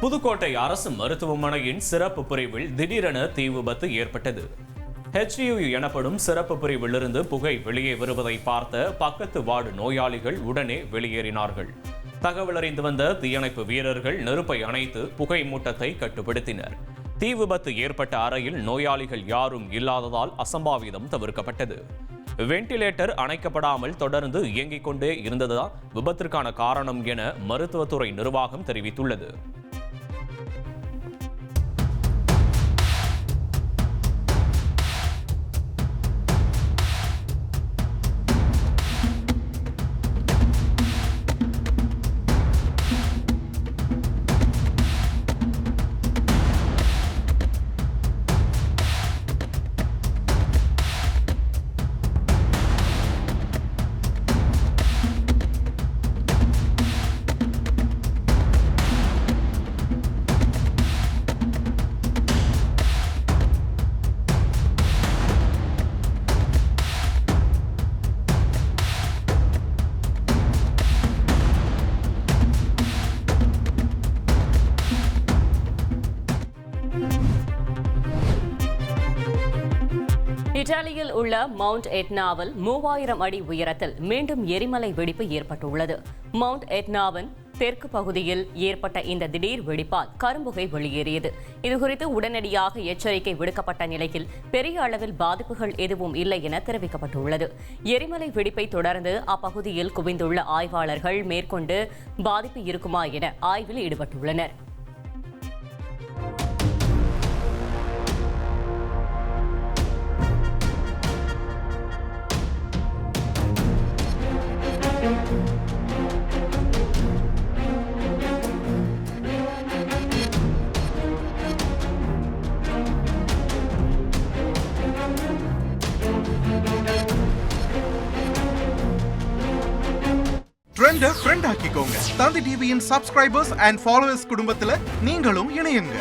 புதுக்கோட்டை அரசு மருத்துவமனையின் சிறப்பு பிரிவில் திடீரென தீ விபத்து ஏற்பட்டது. ஹெச்யூ எனப்படும் சிறப்பு பிரிவிலிருந்து புகை வெளியே வருவதை பார்த்த பக்கத்து வார்டு நோயாளிகள் உடனே வெளியேறினார்கள். தகவல் அறிந்து வந்த தீயணைப்பு வீரர்கள் நெருப்பை அணைத்து புகை மூட்டத்தை கட்டுப்படுத்தினர். தீ விபத்து ஏற்பட்ட அறையில் நோயாளிகள் யாரும் இல்லாததால் அசம்பாவிதம் தவிர்க்கப்பட்டது. வென்டிலேட்டர் அணைக்கப்படாமல் தொடர்ந்து இயங்கிக் கொண்டே இருந்ததுதான் விபத்திற்கான காரணம் என மருத்துவத்துறை நிர்வாகம் தெரிவித்துள்ளது. இத்தாலியில் உள்ள மவுண்ட் எட்னாவில் மூவாயிரம் அடி உயரத்தில் மீண்டும் எரிமலை வெடிப்பு ஏற்பட்டுள்ளது. மவுண்ட் எட்னாவின் தெற்கு பகுதியில் ஏற்பட்ட இந்த திடீர் வெடிப்பால் கரும்புகை வெளியேறியது. இதுகுறித்து உடனடியாக எச்சரிக்கை விடுக்கப்பட்ட நிலையில் பெரிய அளவில் பாதிப்புகள் எதுவும் இல்லை என தெரிவிக்கப்பட்டுள்ளது. எரிமலை வெடிப்பை தொடர்ந்து அப்பகுதியில் குவிந்துள்ள ஆய்வாளர்கள் மேற்கொண்டு பாதிப்பு இருக்குமா என ஆய்வில் ஈடுபட்டுள்ளனர். ட்ரெண்ட ஃப்ரெண்ட் ஆக்கிக்கோங்க. தந்தி டிவியின் சப்ஸ்கிரைபர்ஸ் அண்ட் ஃபாலோவர்ஸ் குடும்பத்துல நீங்களும் இணையுங்க.